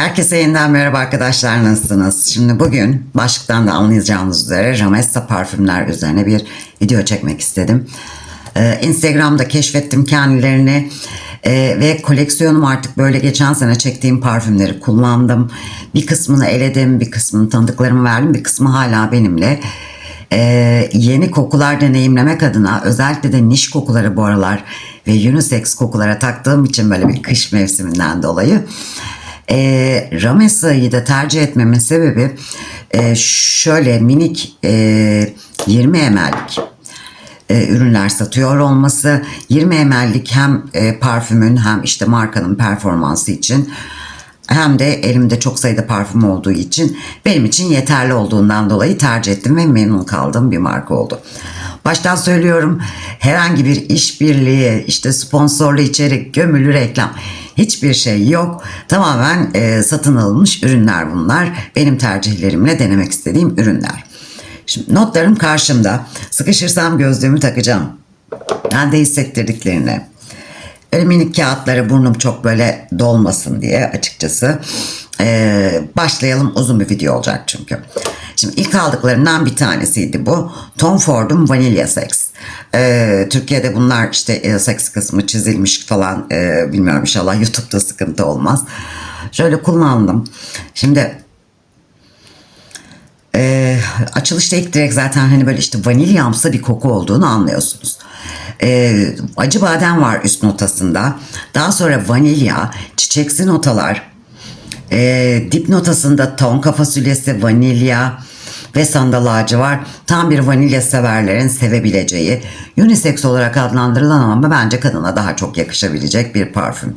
Herkese yeniden merhaba arkadaşlar nasılsınız? Şimdi bugün başlıktan da anlayacağınız üzere Ramessa parfümler üzerine bir video çekmek istedim. Ee, Instagram'da keşfettim kendilerini Ee, ve koleksiyonum artık böyle geçen sene çektiğim parfümleri kullandım. Bir kısmını eledim, bir kısmını tanıdıklarımı verdim, bir kısmı hala benimle. Ee, yeni kokular deneyimlemek adına özellikle de niş kokuları bu aralar ve unisex kokulara taktığım için böyle bir kış mevsiminden dolayı e, Ramesa'yı da tercih etmemin sebebi e, şöyle minik e, 20 ml'lik e, ürünler satıyor olması 20 ml'lik hem e, parfümün hem işte markanın performansı için hem de elimde çok sayıda parfüm olduğu için benim için yeterli olduğundan dolayı tercih ettim ve memnun kaldığım bir marka oldu. Baştan söylüyorum herhangi bir işbirliği, işte sponsorlu içerik, gömülü reklam hiçbir şey yok. Tamamen e, satın alınmış ürünler bunlar. Benim tercihlerimle denemek istediğim ürünler. Şimdi notlarım karşımda. Sıkışırsam gözlüğümü takacağım. Ben de hissettirdiklerini. Öyle minik kağıtları burnum çok böyle dolmasın diye açıkçası. Ee, başlayalım uzun bir video olacak çünkü. Şimdi ilk aldıklarından bir tanesiydi bu. Tom Ford'un Vanilla Sex. Ee, Türkiye'de bunlar işte e, seks kısmı çizilmiş falan ee, bilmiyorum inşallah YouTube'da sıkıntı olmaz. Şöyle kullandım. Şimdi e, açılışta ilk direkt zaten hani böyle işte vanilyamsı bir koku olduğunu anlıyorsunuz. E, acı badem var üst notasında. Daha sonra vanilya, çiçeksi notalar. E, dip notasında tonka fasulyesi, vanilya ve sandal ağacı var. Tam bir vanilya severlerin sevebileceği, unisex olarak adlandırılan ama bence kadına daha çok yakışabilecek bir parfüm.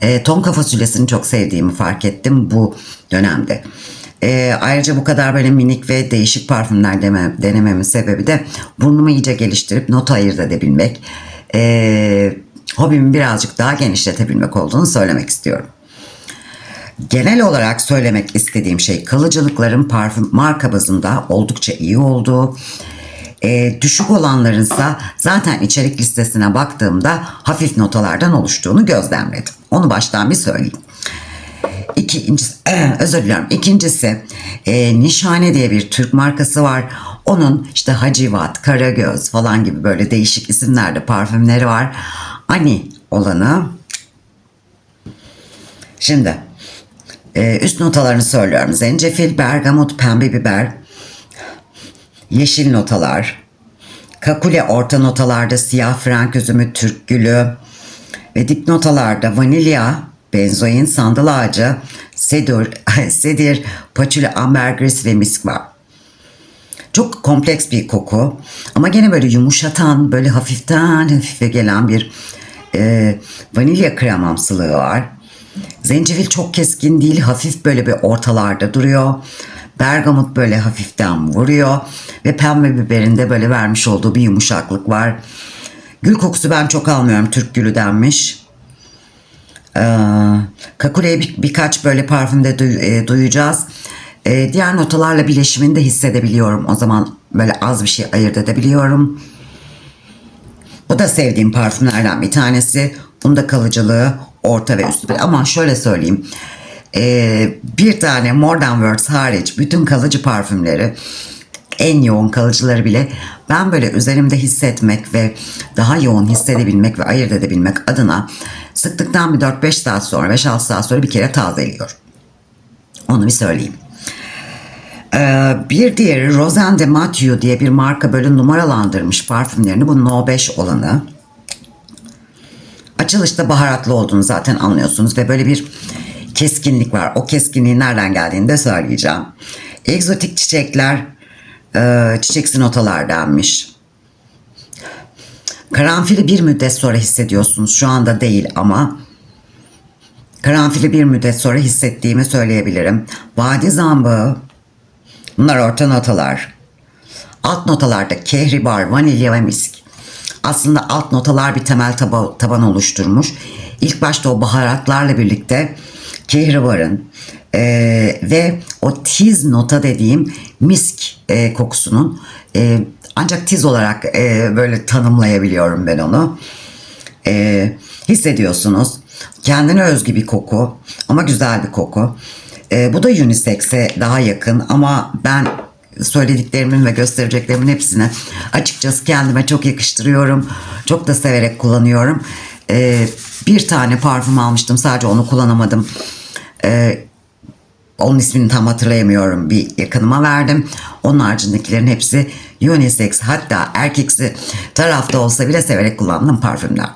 E, tonka fasulyesini çok sevdiğimi fark ettim bu dönemde. E, ayrıca bu kadar böyle minik ve değişik parfümler deme, denememin sebebi de burnumu iyice geliştirip nota ayırt edebilmek. E, hobimi birazcık daha genişletebilmek olduğunu söylemek istiyorum. Genel olarak söylemek istediğim şey kalıcılıkların parfüm marka bazında oldukça iyi olduğu, e, düşük olanlarınsa zaten içerik listesine baktığımda hafif notalardan oluştuğunu gözlemledim. Onu baştan bir söyleyeyim. İkincisi, özür diliyorum. İkincisi e, Nişane diye bir Türk markası var. Onun işte Hacivat, Karagöz falan gibi böyle değişik isimlerde parfümleri var. Ani olanı. Şimdi e, üst notalarını söylüyorum. Zencefil, bergamot, pembe biber, yeşil notalar, kakule orta notalarda siyah frank üzümü, türk gülü ve dip notalarda vanilya, benzoin, sandal ağacı, sedur, sedir, paçuli, ambergris ve misk var. Çok kompleks bir koku ama gene böyle yumuşatan, böyle hafiften hafife gelen bir e, vanilya kremamsılığı var. Zencefil çok keskin değil, hafif böyle bir ortalarda duruyor. Bergamot böyle hafiften vuruyor ve pembe biberinde böyle vermiş olduğu bir yumuşaklık var. Gül kokusu ben çok almıyorum. Türk gülü denmiş. Ee, Kakule'yi bir, birkaç böyle parfümde duy- e, duyacağız. Ee, diğer notalarla bileşimini de hissedebiliyorum. O zaman böyle az bir şey ayırt edebiliyorum. Bu da sevdiğim parfümlerden bir tanesi. Bunda kalıcılığı orta ve üstü. Ama şöyle söyleyeyim. Ee, bir tane More Than Words hariç bütün kalıcı parfümleri en yoğun kalıcıları bile ben böyle üzerimde hissetmek ve daha yoğun hissedebilmek ve ayırt edebilmek adına sıktıktan bir 4-5 saat sonra 5-6 saat sonra bir kere tazeliyorum. Onu bir söyleyeyim. Ee, bir diğeri Rosen de diye bir marka böyle numaralandırmış parfümlerini. Bu No 5 olanı. Açılışta baharatlı olduğunu zaten anlıyorsunuz ve böyle bir keskinlik var. O keskinliğin nereden geldiğini de söyleyeceğim. Egzotik çiçekler, e, çiçeksi notalar denmiş. Karanfili bir müddet sonra hissediyorsunuz. Şu anda değil ama karanfili bir müddet sonra hissettiğimi söyleyebilirim. Vadi zambağı, bunlar orta notalar. Alt notalarda kehribar, vanilya ve misk. Aslında alt notalar bir temel taba- taban oluşturmuş. İlk başta o baharatlarla birlikte kehribarın e, ve o tiz nota dediğim misk e, kokusunun e, ancak tiz olarak e, böyle tanımlayabiliyorum ben onu. E, hissediyorsunuz. Kendine özgü bir koku ama güzel bir koku. Ee, bu da unisex'e daha yakın ama ben söylediklerimin ve göstereceklerimin hepsini açıkçası kendime çok yakıştırıyorum. Çok da severek kullanıyorum. Ee, bir tane parfüm almıştım sadece onu kullanamadım. Ee, onun ismini tam hatırlayamıyorum. Bir yakınıma verdim. Onun haricindekilerin hepsi unisex hatta erkeksi tarafta olsa bile severek kullandığım parfümler.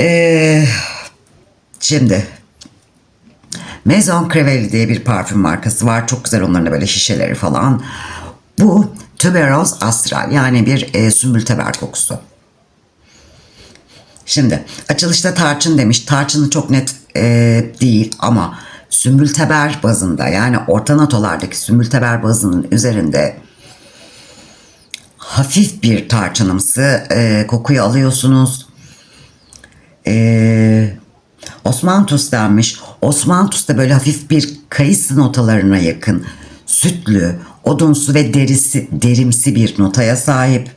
Ee, şimdi Maison Crevelli diye bir parfüm markası var. Çok güzel onların da böyle şişeleri falan. Bu Tuberose Astral yani bir e, sümbül teber kokusu. Şimdi açılışta tarçın demiş. Tarçını çok net e, değil ama sümbül teber bazında yani orta notalardaki sümbül teber bazının üzerinde hafif bir tarçınımsı e, kokuyu alıyorsunuz. E, Osmanthus denmiş. Osmanthus da böyle hafif bir kayısı notalarına yakın sütlü, odunsu ve derisi, derimsi bir notaya sahip.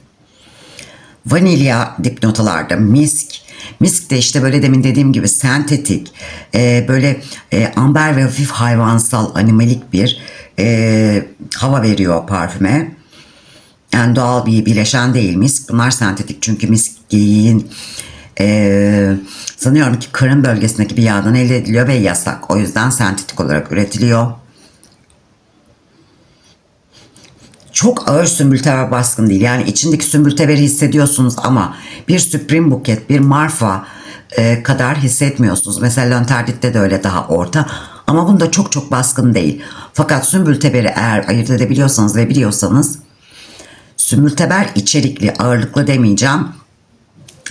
Vanilya dipnotalarda misk. Misk de işte böyle demin dediğim gibi sentetik, e, böyle e, amber ve hafif hayvansal, animalik bir e, hava veriyor parfüme. Yani doğal bir bileşen değil misk. Bunlar sentetik çünkü misk giyin e, sanıyorum ki karın bölgesindeki bir yağdan elde ediliyor ve yasak. O yüzden sentetik olarak üretiliyor. çok ağır sümbülteber baskın değil. Yani içindeki sümbülteberi hissediyorsunuz ama bir Supreme Buket, bir Marfa e, kadar hissetmiyorsunuz. Mesela Lönterdit'te de öyle daha orta. Ama bunda çok çok baskın değil. Fakat sümbülteberi eğer ayırt edebiliyorsanız ve biliyorsanız sümbülteber içerikli, ağırlıklı demeyeceğim.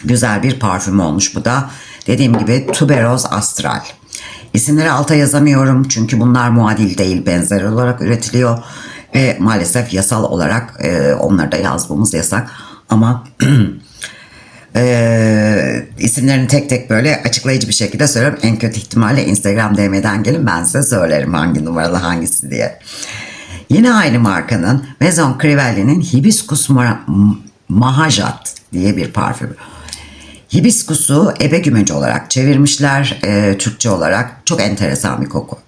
Güzel bir parfüm olmuş bu da. Dediğim gibi Tuberose Astral. İsimleri alta yazamıyorum çünkü bunlar muadil değil, benzer olarak üretiliyor ve maalesef yasal olarak e, onları da yazmamız yasak ama e, isimlerini tek tek böyle açıklayıcı bir şekilde söylüyorum. En kötü ihtimalle Instagram DM'den gelin ben size söylerim hangi numaralı hangisi diye. Yine aynı markanın Maison Crivelli'nin Hibiscus Ma- Mahajat diye bir parfüm. Hibiskusu ebe gümeci olarak çevirmişler e, Türkçe olarak. Çok enteresan bir koku.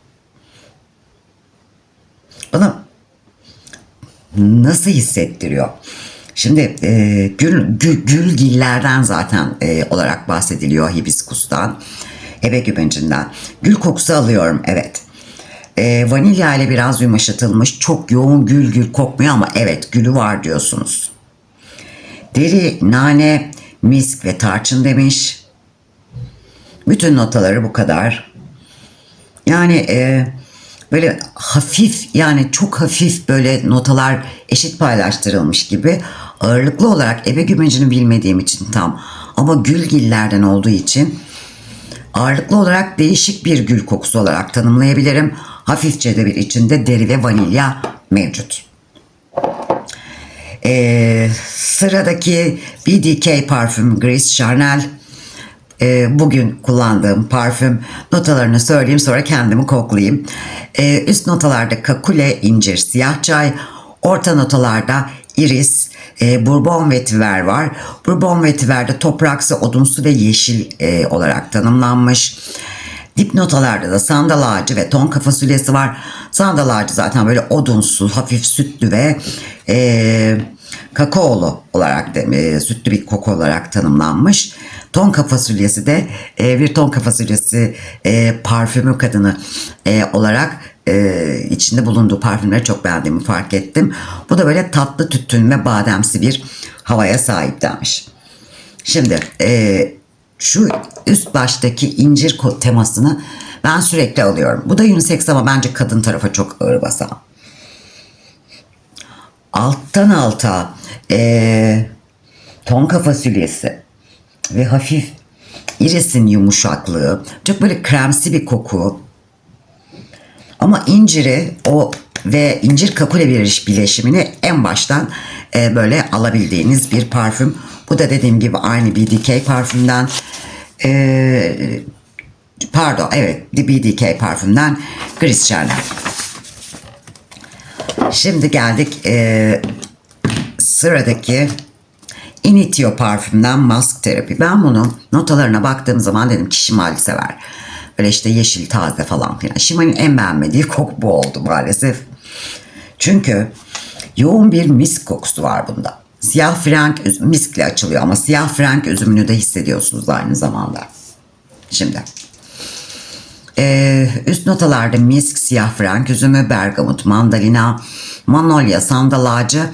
Bana nasıl hissettiriyor? Şimdi e, gül, gül, gülgillerden zaten e, olarak bahsediliyor hibiskustan, ebe gübecinden. Gül kokusu alıyorum evet. E, vanilya ile biraz yumuşatılmış çok yoğun gül gül kokmuyor ama evet gülü var diyorsunuz. Deri, nane, misk ve tarçın demiş. Bütün notaları bu kadar. Yani e, böyle hafif yani çok hafif böyle notalar eşit paylaştırılmış gibi ağırlıklı olarak ebe gümecini bilmediğim için tam ama gülgillerden olduğu için ağırlıklı olarak değişik bir gül kokusu olarak tanımlayabilirim. Hafifçe de bir içinde deri ve vanilya mevcut. Ee, sıradaki BDK parfüm Grace Chanel e, bugün kullandığım parfüm notalarını söyleyeyim sonra kendimi koklayayım. E, üst notalarda kakule, incir, siyah çay. Orta notalarda iris, e, bourbon vetiver var. Bourbon vetiverde topraksı, odunsu ve yeşil e, olarak tanımlanmış. Dip notalarda da sandal ağacı ve tonka fasulyesi var. Sandal ağacı zaten böyle odunsu, hafif sütlü ve e, kakaolu olarak e, sütlü bir koku olarak tanımlanmış. Tonka fasulyesi de e, bir tonka fasulyesi e, parfümü kadını e, olarak e, içinde bulunduğu parfümleri çok beğendiğimi fark ettim. Bu da böyle tatlı tütün ve bademsi bir havaya sahip demiş. Şimdi e, şu üst baştaki incir temasını ben sürekli alıyorum. Bu da unisex ama bence kadın tarafa çok ağır basan. Alttan alta e, tonka fasulyesi ve hafif irisin yumuşaklığı. Çok böyle kremsi bir koku. Ama inciri o ve incir kakule bileşimini en baştan e, böyle alabildiğiniz bir parfüm. Bu da dediğim gibi aynı BDK parfümden e, pardon evet BDK parfümden Gris Chanel. Şimdi geldik e, sıradaki Initio parfümden Mask Terapi. Ben bunu notalarına baktığım zaman dedim ki Şimal sever. Böyle işte yeşil taze falan filan. Şimal'in en beğenmediği koku bu oldu maalesef. Çünkü yoğun bir misk kokusu var bunda. Siyah frank miskle açılıyor ama siyah frank üzümünü de hissediyorsunuz aynı zamanda. Şimdi ee, üst notalarda misk, siyah frank üzümü, bergamot, mandalina, manolya, sandal ağacı,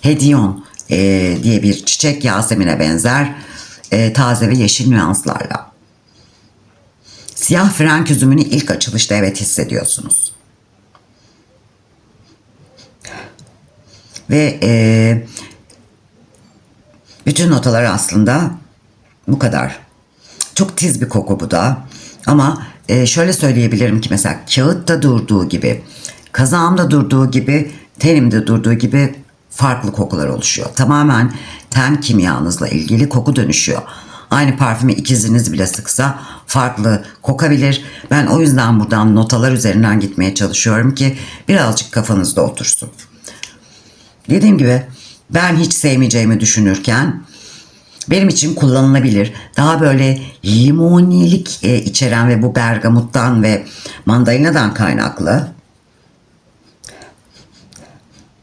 hediyon ee, diye bir çiçek yasemine benzer ee, taze ve yeşil nüanslarla. Siyah frank üzümünü ilk açılışta evet hissediyorsunuz. Ve ee, bütün notalar aslında bu kadar. Çok tiz bir koku bu da. Ama e, şöyle söyleyebilirim ki mesela kağıtta durduğu gibi, kazağımda durduğu gibi, tenimde durduğu gibi farklı kokular oluşuyor. Tamamen ten kimyanızla ilgili koku dönüşüyor. Aynı parfümü ikiziniz bile sıksa farklı kokabilir. Ben o yüzden buradan notalar üzerinden gitmeye çalışıyorum ki birazcık kafanızda otursun. Dediğim gibi ben hiç sevmeyeceğimi düşünürken benim için kullanılabilir. Daha böyle limonilik e, içeren ve bu bergamuttan ve mandalinadan kaynaklı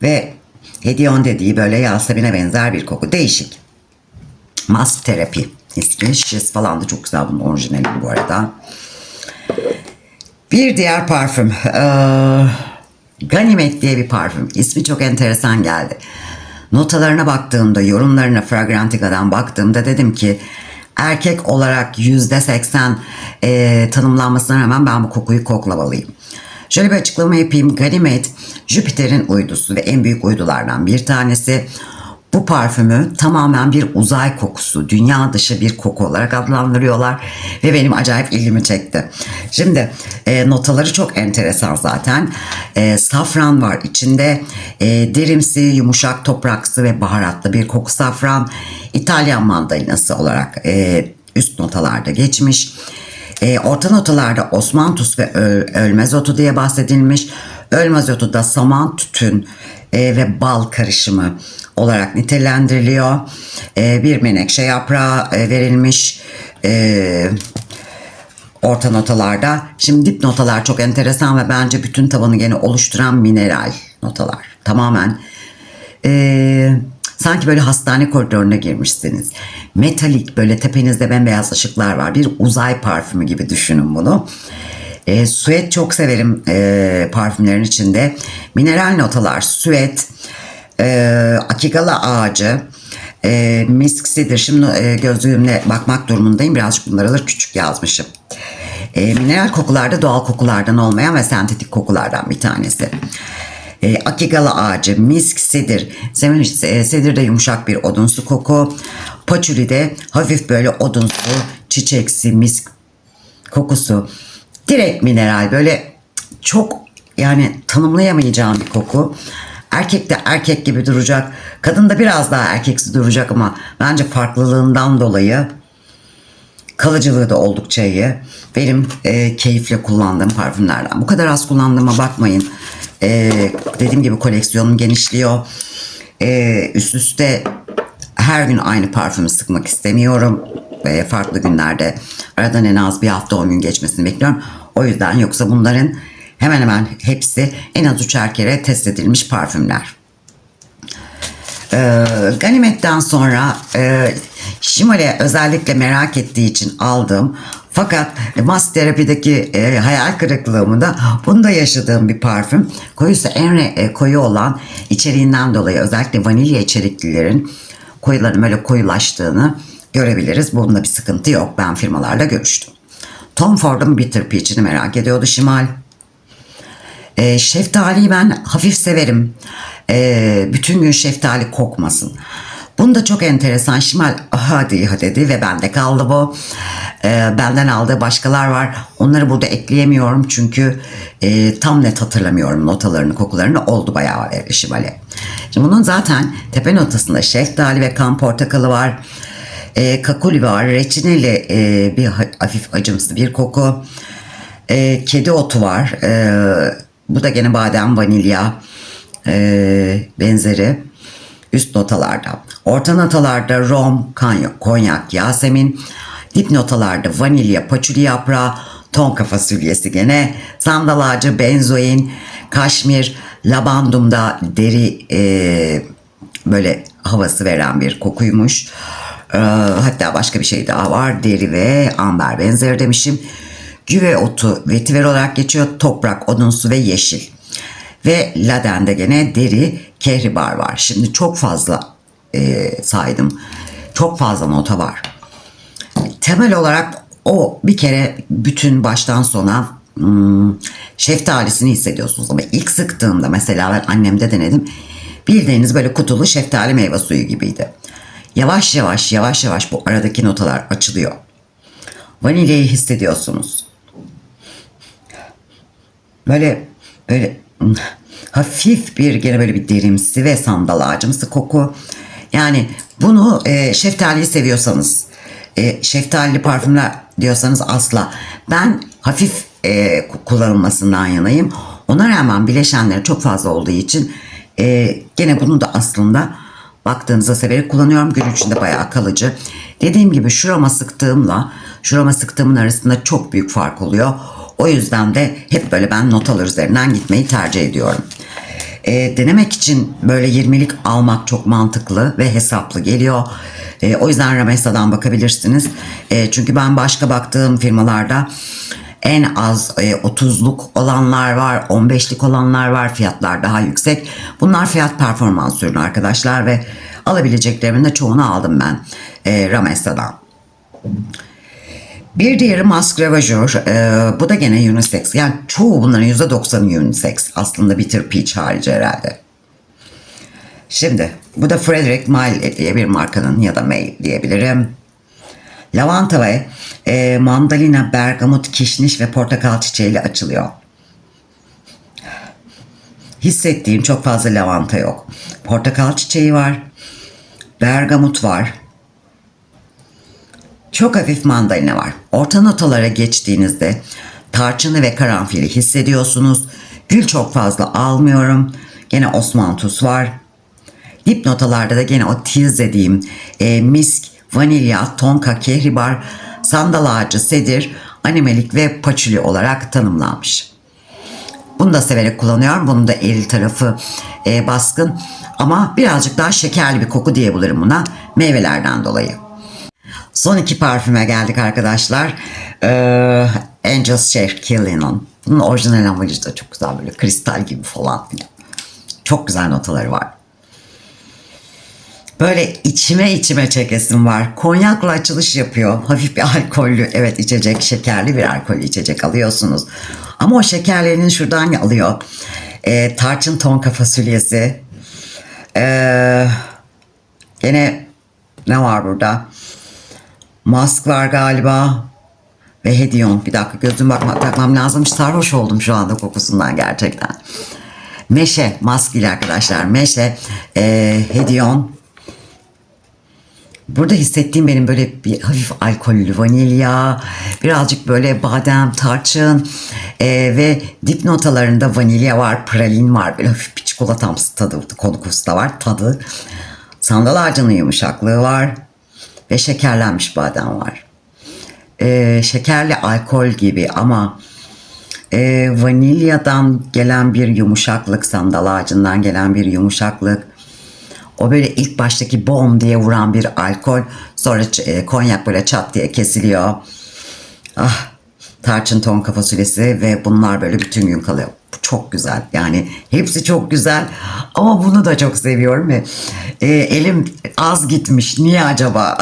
ve hediyon dediği böyle Yasemin'e benzer bir koku. Değişik. Mask terapi ismi. Şişesi falan da çok güzel bunun orijinali bu arada. Bir diğer parfüm. Ee, Ganimet diye bir parfüm. İsmi çok enteresan geldi. Notalarına baktığımda, yorumlarına Fragrantica'dan baktığımda dedim ki erkek olarak yüzde seksen e, tanımlanmasına rağmen ben bu kokuyu koklamalıyım. Şöyle bir açıklama yapayım. Ganymed, Jüpiter'in uydusu ve en büyük uydulardan bir tanesi. Bu parfümü tamamen bir uzay kokusu, dünya dışı bir koku olarak adlandırıyorlar ve benim acayip ilgimi çekti. Şimdi e, notaları çok enteresan zaten. E, safran var içinde, e, derimsi, yumuşak, topraksı ve baharatlı bir koku safran. İtalyan mandalinası olarak e, üst notalarda geçmiş. E, orta notalarda osmantus ve öl, ölmez otu diye bahsedilmiş. Ölmez otu da saman, tütün e, ve bal karışımı olarak nitelendiriliyor. E, bir menekşe yaprağı e, verilmiş. E, orta notalarda. Şimdi dip notalar çok enteresan ve bence bütün tabanı gene oluşturan mineral notalar. Tamamen eee, sanki böyle hastane koridoruna girmişsiniz. Metalik böyle tepenizde bembeyaz ışıklar var. Bir uzay parfümü gibi düşünün bunu. E, süet çok severim e, parfümlerin içinde. Mineral notalar, süet, e, akigala ağacı, e, misk sidir. Şimdi e, gözlüğümle bakmak durumundayım. Birazcık bunları alır küçük yazmışım. E, mineral kokularda doğal kokulardan olmayan ve sentetik kokulardan bir tanesi. E, akigala ağacı, misk, sedir. Semin, e, sedir de yumuşak bir odunsu koku. Paçuli de hafif böyle odunsu, çiçeksi, misk kokusu. Direkt mineral böyle çok yani tanımlayamayacağım bir koku. Erkek de erkek gibi duracak. Kadın da biraz daha erkeksi duracak ama bence farklılığından dolayı kalıcılığı da oldukça iyi. Benim e, keyifle kullandığım parfümlerden. Bu kadar az kullandığıma bakmayın. E, dediğim gibi koleksiyonum genişliyor. E, üst üste her gün aynı parfümü sıkmak istemiyorum. Ve farklı günlerde aradan en az bir hafta 10 gün geçmesini bekliyorum. O yüzden yoksa bunların hemen hemen hepsi en az üçer kere test edilmiş parfümler. Ee, Ganimet'ten sonra e, Şimal'e özellikle merak ettiği için aldım. Fakat mas terapideki e, hayal kırıklığımı da bunda yaşadığım bir parfüm. Koyusu en re- e, koyu olan içeriğinden dolayı özellikle vanilya içeriklilerin koyuların böyle koyulaştığını görebiliriz. Bunda bir sıkıntı yok. Ben firmalarla görüştüm. Tom Ford'un Bitter Peach'ini merak ediyordu Şimal. E, şeftaliyi ben hafif severim. E, bütün gün şeftali kokmasın. Bunda çok enteresan. Şimal hadi ha dedi ve bende kaldı bu. E, benden aldığı başkalar var. Onları burada ekleyemiyorum çünkü e, tam net hatırlamıyorum notalarını, kokularını. Oldu bayağı e, Şimal'e. Şimdi bunun zaten tepe notasında şeftali ve kan portakalı var. E, kakuli var. Reçineli e, bir ha- hafif acımsı bir koku. E, kedi otu var. E, bu da gene badem vanilya e, benzeri. üst notalarda. Orta notalarda rom, kanyo, konyak, yasemin. Dip notalarda vanilya, paçuli yaprağı, tonka fasulyesi gene, sandal ağacı, benzoin, kaşmir, lavandumda deri e, böyle havası veren bir kokuymuş. Ee, hatta başka bir şey daha var. Deri ve amber benzeri demişim. Güve otu vetiver olarak geçiyor. Toprak, odunsu ve yeşil. Ve ladende gene deri, kehribar var. Şimdi çok fazla e, saydım. Çok fazla nota var. Temel olarak o bir kere bütün baştan sona hmm, şeftalisini hissediyorsunuz. Ama ilk sıktığımda mesela ben annemde denedim. Bildiğiniz böyle kutulu şeftali meyve suyu gibiydi. Yavaş yavaş yavaş yavaş bu aradaki notalar açılıyor. Vanilyayı hissediyorsunuz. Böyle böyle hafif bir gene böyle bir derimsi ve sandal ağacımsı koku. Yani bunu e, şeftaliyi seviyorsanız, e, şeftalili parfümler diyorsanız asla. Ben hafif e, kullanılmasından yanayım. Ona rağmen bileşenleri çok fazla olduğu için e, gene bunu da aslında baktığınızda severek kullanıyorum. Gün içinde bayağı kalıcı. Dediğim gibi şurama sıktığımla şurama sıktığımın arasında çok büyük fark oluyor. O yüzden de hep böyle ben notalar üzerinden gitmeyi tercih ediyorum. E, denemek için böyle 20'lik almak çok mantıklı ve hesaplı geliyor. E, o yüzden Ramesa'dan bakabilirsiniz. E, çünkü ben başka baktığım firmalarda en az e, 30'luk olanlar var, 15'lik olanlar var. Fiyatlar daha yüksek. Bunlar fiyat performans ürünü arkadaşlar ve alabileceklerimin de çoğunu aldım ben e, Ramesa'dan. Bir diğeri Mask Ravageur. Ee, bu da gene unisex. Yani çoğu bunların %90'ı unisex. Aslında Bitter Peach harici herhalde. Şimdi bu da Frederick Maille diye bir markanın ya da May diyebilirim. Lavanta ve e, mandalina, bergamot, kişniş ve portakal çiçeğiyle açılıyor. Hissettiğim çok fazla lavanta yok. Portakal çiçeği var. Bergamot var. Çok hafif mandalina var. Orta notalara geçtiğinizde tarçını ve karanfili hissediyorsunuz. Gül çok fazla almıyorum. Gene osmantus var. Dip notalarda da gene o tiz dediğim e, misk, vanilya, tonka, kehribar, sandal ağacı, sedir, animelik ve paçuli olarak tanımlanmış. Bunu da severek kullanıyorum. Bunun da eril tarafı e, baskın. Ama birazcık daha şekerli bir koku diyebilirim buna. Meyvelerden dolayı. Son iki parfüme geldik arkadaşlar. Ee, Angel's Share Killinan. Bunun orijinal amacı da çok güzel böyle kristal gibi falan. Çok güzel notaları var. Böyle içime içime çekesim var. Konyakla açılış yapıyor. Hafif bir alkollü, evet içecek, şekerli bir alkollü içecek alıyorsunuz. Ama o şekerlerini şuradan alıyor. Ee, tarçın tonka fasulyesi. Ee, gene ne var burada? Mask var galiba. Ve Hedion. Bir dakika gözüm bakmak takmam lazım. Sarhoş oldum şu anda kokusundan gerçekten. Meşe. Mask ile arkadaşlar. Meşe. E, Hedion. Burada hissettiğim benim böyle bir hafif alkollü vanilya, birazcık böyle badem, tarçın e, ve dip notalarında vanilya var, pralin var, böyle hafif bir çikolatamsı tadı, kokusu da var, tadı. Sandal ağacının yumuşaklığı var ve şekerlenmiş badem var. E, şekerli alkol gibi ama e, vanilyadan gelen bir yumuşaklık, sandal ağacından gelen bir yumuşaklık. O böyle ilk baştaki bom diye vuran bir alkol. Sonra e, konyak böyle çat diye kesiliyor. Ah tarçın ton kafasulyesi ve bunlar böyle bütün gün kalıyor. Bu çok güzel. Yani hepsi çok güzel. Ama bunu da çok seviyorum ve e, elim az gitmiş. Niye acaba?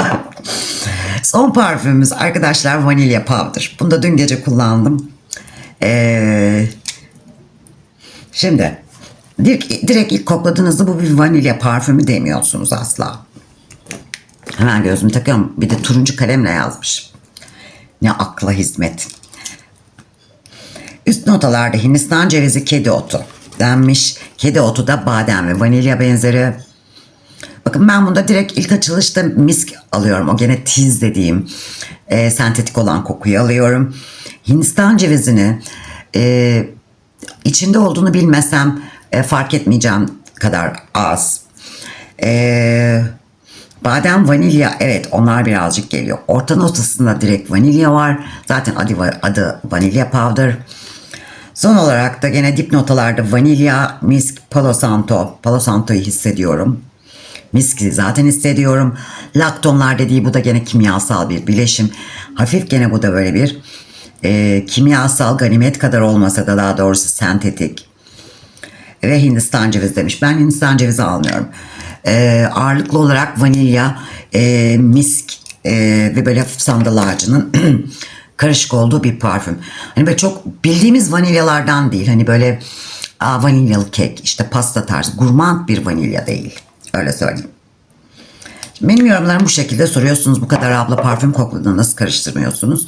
Son parfümümüz arkadaşlar vanilya powder. Bunu da dün gece kullandım. Eee Şimdi direkt, direkt ilk kokladığınızda bu bir vanilya parfümü demiyorsunuz asla. Hemen gözümü takıyorum. Bir de turuncu kalemle yazmış. Ne akla hizmet. Üst notalarda Hindistan cevizi kedi otu denmiş. Kedi otu da badem ve vanilya benzeri. Bakın ben bunda direkt ilk açılışta misk alıyorum. O gene tiz dediğim e, sentetik olan kokuyu alıyorum. Hindistan cevizini e, içinde olduğunu bilmesem e, fark etmeyeceğim kadar az. Ee, badem vanilya evet onlar birazcık geliyor. Orta notasında direkt vanilya var. Zaten adı, adı vanilya powder. Son olarak da gene dip notalarda vanilya, misk, palo santo. Palo santoyu hissediyorum. Miski zaten hissediyorum. Laktonlar dediği bu da gene kimyasal bir bileşim. Hafif gene bu da böyle bir e, kimyasal ganimet kadar olmasa da daha doğrusu sentetik. Ve Hindistan cevizi demiş. Ben Hindistan cevizi almıyorum. E, ağırlıklı olarak vanilya, e, misk e, ve böyle sandal ağacının karışık olduğu bir parfüm. Hani böyle çok bildiğimiz vanilyalardan değil. Hani böyle aa, vanilyalı kek, işte pasta tarzı, gurmand bir vanilya değil. Öyle söyleyeyim. Benim yorumlarım bu şekilde soruyorsunuz. Bu kadar abla parfüm kokladığında nasıl karıştırmıyorsunuz?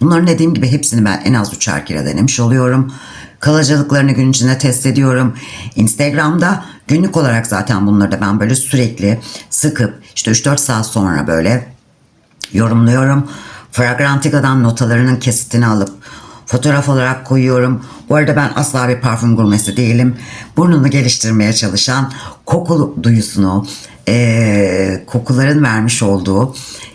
Bunların dediğim gibi hepsini ben en az üçer kere denemiş oluyorum. Kalıcılıklarını gün içinde test ediyorum. Instagram'da günlük olarak zaten bunları da ben böyle sürekli sıkıp işte 3-4 saat sonra böyle yorumluyorum. Fragrantica'dan notalarının kesitini alıp fotoğraf olarak koyuyorum. Bu arada ben asla bir parfüm gurmesi değilim. Burnunu geliştirmeye çalışan koku duyusunu, e, kokuların vermiş olduğu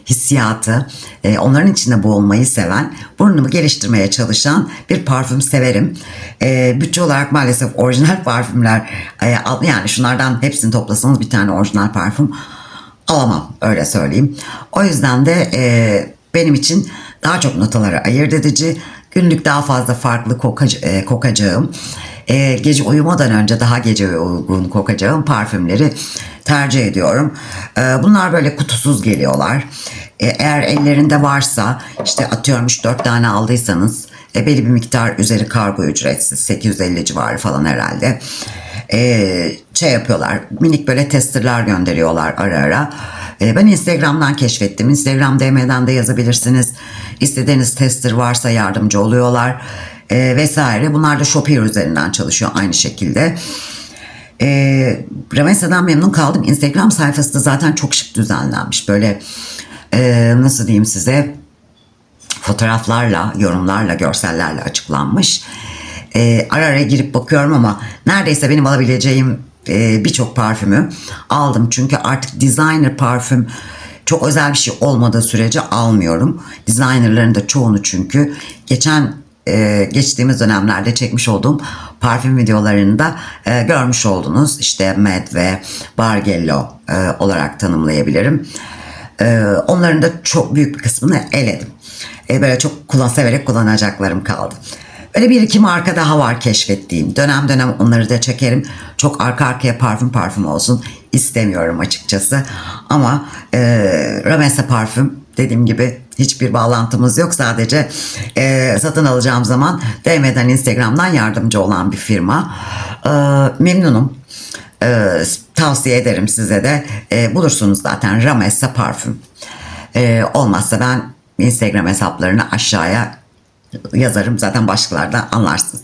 hissiyatı, e, onların içinde boğulmayı seven, burnumu geliştirmeye çalışan bir parfüm severim. E, bütçe olarak maalesef orijinal parfümler, e, yani şunlardan hepsini toplasanız bir tane orijinal parfüm alamam öyle söyleyeyim. O yüzden de e, benim için daha çok notaları ayırt edici, günlük daha fazla farklı kokac- e, kokacağım, e, gece uyumadan önce daha gece uygun kokacağım parfümleri tercih ediyorum. E, bunlar böyle kutusuz geliyorlar. E, eğer ellerinde varsa işte atıyorum 3-4 tane aldıysanız e, belli bir miktar üzeri kargo ücretsiz 850 civarı falan herhalde e, şey yapıyorlar. Minik böyle testerlar gönderiyorlar ara ara. Ben Instagram'dan keşfettim. Instagram DM'den de yazabilirsiniz. İstediğiniz tester varsa yardımcı oluyorlar. E, vesaire. Bunlar da Shopier üzerinden çalışıyor aynı şekilde. E, Ramesa'dan memnun kaldım. Instagram sayfası da zaten çok şık düzenlenmiş. Böyle e, nasıl diyeyim size fotoğraflarla, yorumlarla, görsellerle açıklanmış. Ee, ara ara girip bakıyorum ama neredeyse benim alabileceğim e, birçok parfümü aldım. Çünkü artık designer parfüm çok özel bir şey olmadığı sürece almıyorum. Designerların da çoğunu çünkü geçen e, geçtiğimiz dönemlerde çekmiş olduğum parfüm videolarında e, görmüş oldunuz. İşte Med ve Bargello e, olarak tanımlayabilirim. E, onların da çok büyük bir kısmını eledim. E, böyle çok kullan severek kullanacaklarım kaldı. Öyle bir iki marka daha var keşfettiğim. Dönem dönem onları da çekerim. Çok arka arkaya parfüm parfüm olsun istemiyorum açıkçası. Ama e, Ramesa parfüm dediğim gibi hiçbir bağlantımız yok. Sadece e, satın alacağım zaman DM'den Instagram'dan yardımcı olan bir firma. E, memnunum. E, tavsiye ederim size de. E, bulursunuz zaten Ramesa parfüm. E, olmazsa ben Instagram hesaplarını aşağıya yazarım zaten başkalardan anlarsınız.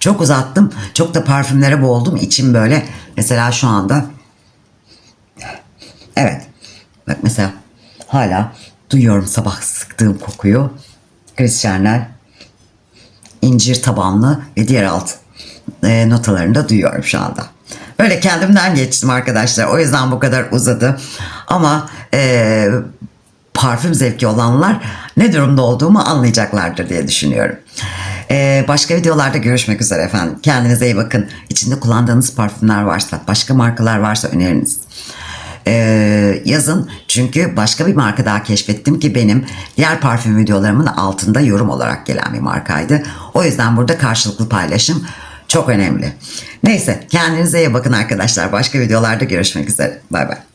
Çok uzattım. Çok da parfümlere boğuldum. İçim böyle mesela şu anda evet bak mesela hala duyuyorum sabah sıktığım kokuyu. Chris Chanel incir tabanlı ve diğer alt e, notalarını da duyuyorum şu anda. Böyle kendimden geçtim arkadaşlar. O yüzden bu kadar uzadı. Ama e, parfüm zevki olanlar ne durumda olduğumu anlayacaklardır diye düşünüyorum. Ee, başka videolarda görüşmek üzere efendim. Kendinize iyi bakın. İçinde kullandığınız parfümler varsa, başka markalar varsa öneriniz. Ee, yazın çünkü başka bir marka daha keşfettim ki benim diğer parfüm videolarımın altında yorum olarak gelen bir markaydı. O yüzden burada karşılıklı paylaşım çok önemli. Neyse kendinize iyi bakın arkadaşlar. Başka videolarda görüşmek üzere. Bay bay.